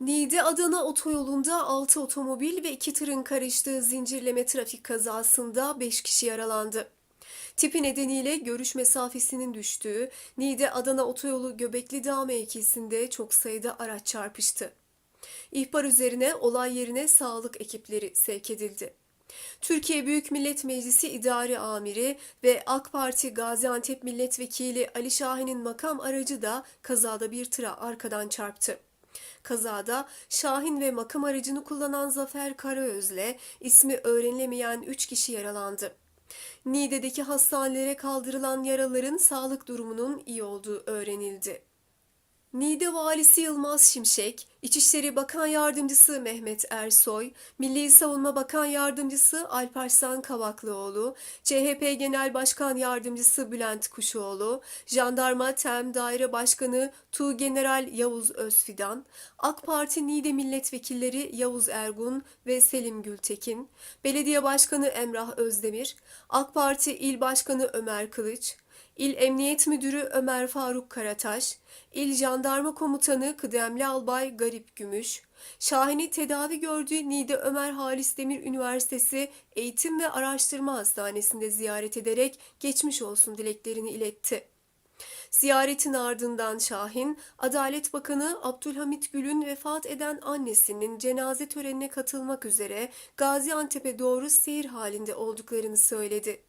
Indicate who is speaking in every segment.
Speaker 1: Niğde Adana otoyolunda 6 otomobil ve 2 tırın karıştığı zincirleme trafik kazasında 5 kişi yaralandı. Tipi nedeniyle görüş mesafesinin düştüğü Niğde Adana otoyolu Göbekli Dağ mevkisinde çok sayıda araç çarpıştı. İhbar üzerine olay yerine sağlık ekipleri sevk edildi. Türkiye Büyük Millet Meclisi İdari Amiri ve AK Parti Gaziantep Milletvekili Ali Şahin'in makam aracı da kazada bir tıra arkadan çarptı. Kazada Şahin ve makam aracını kullanan Zafer Karaöz'le ismi öğrenilemeyen 3 kişi yaralandı. Niğde'deki hastanelere kaldırılan yaraların sağlık durumunun iyi olduğu öğrenildi. Niğde Valisi Yılmaz Şimşek, İçişleri Bakan Yardımcısı Mehmet Ersoy, Milli Savunma Bakan Yardımcısı Alparslan Kavaklıoğlu, CHP Genel Başkan Yardımcısı Bülent Kuşoğlu, Jandarma Tem Daire Başkanı Tuğgeneral Yavuz Özfidan, AK Parti Niğde Milletvekilleri Yavuz Ergun ve Selim Gültekin, Belediye Başkanı Emrah Özdemir, AK Parti İl Başkanı Ömer Kılıç, İl Emniyet Müdürü Ömer Faruk Karataş, İl Jandarma Komutanı Kıdemli Albay Garip Gümüş, Şahin'i tedavi gördüğü Niğde Ömer Halis Demir Üniversitesi Eğitim ve Araştırma Hastanesi'nde ziyaret ederek geçmiş olsun dileklerini iletti. Ziyaretin ardından Şahin, Adalet Bakanı Abdülhamit Gül'ün vefat eden annesinin cenaze törenine katılmak üzere Gaziantep'e doğru seyir halinde olduklarını söyledi.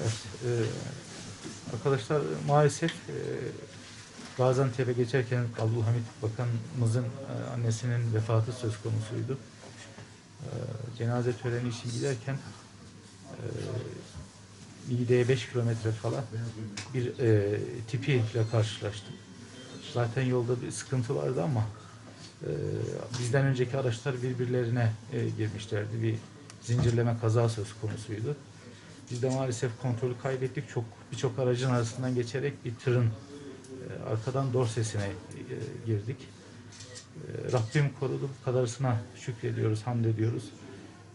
Speaker 2: Evet, e, arkadaşlar maalesef e, Gaziantep'e geçerken Abdülhamit Bakanımızın e, annesinin vefatı söz konusuydu. E, cenaze töreni için giderken e, Niğde'ye 5 kilometre falan bir e, tipi ile karşılaştım. Zaten yolda bir sıkıntı vardı ama e, bizden önceki araçlar birbirlerine e, girmişlerdi. Bir zincirleme kaza söz konusuydu. Biz de maalesef kontrolü kaybettik. Çok birçok aracın arasından geçerek bir tırın e, arkadan dorsesine e, girdik. E, Rabbim korudu. Bu kadarısına şükrediyoruz, hamd ediyoruz.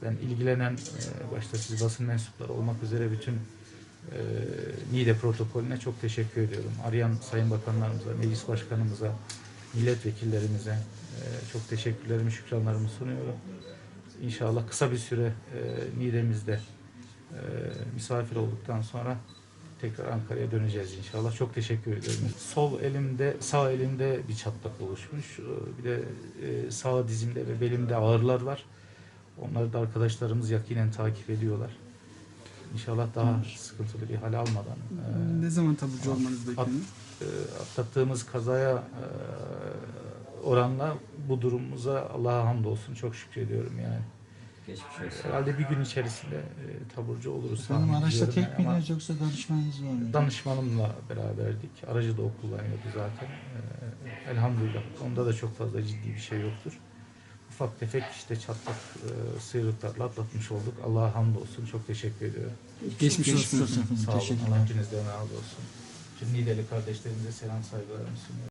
Speaker 2: Ben ilgilenen e, başta siz basın mensupları olmak üzere bütün e, NİDE protokolüne çok teşekkür ediyorum. Arayan Sayın Bakanlarımıza, Meclis Başkanımıza, milletvekillerimize e, çok teşekkürlerimi, şükranlarımı sunuyorum. İnşallah kısa bir süre e, Niğde'mizde e, misafir olduktan sonra tekrar Ankara'ya döneceğiz inşallah. Çok teşekkür ederim. Sol elimde, sağ elimde bir çatlak oluşmuş. E, Bir de e, sağ dizimde ve belimde ağrılar var. Onları da arkadaşlarımız yakinen takip ediyorlar. İnşallah daha sıkıntılı bir hal almadan e,
Speaker 3: Ne zaman taburcu olmanız
Speaker 2: at-
Speaker 3: bekleniyor?
Speaker 2: e, atlattığımız kazaya e, oranla bu durumumuza Allah'a hamdolsun çok şükrediyorum yani.
Speaker 4: Geçmiş olsun.
Speaker 2: Herhalde bir gün içerisinde e, taburcu oluruz. Tahmin
Speaker 5: araçta tek
Speaker 2: yani
Speaker 5: miydiniz yoksa danışmanınız var mı?
Speaker 2: Danışmanımla beraberdik. Aracı da o kullanıyordu zaten. E, elhamdülillah. Onda da çok fazla ciddi bir şey yoktur. Ufak tefek işte çatlak e, sıyrıklarla atlatmış olduk. Allah'a hamdolsun. Çok teşekkür ediyorum.
Speaker 3: Geçmiş olsun.
Speaker 5: efendim.
Speaker 2: Sağ olun.
Speaker 5: Teşekkürler.
Speaker 2: Allah hepinizden razı olsun. Şimdi Niğdeli kardeşlerimize selam saygılarımı sunuyorum.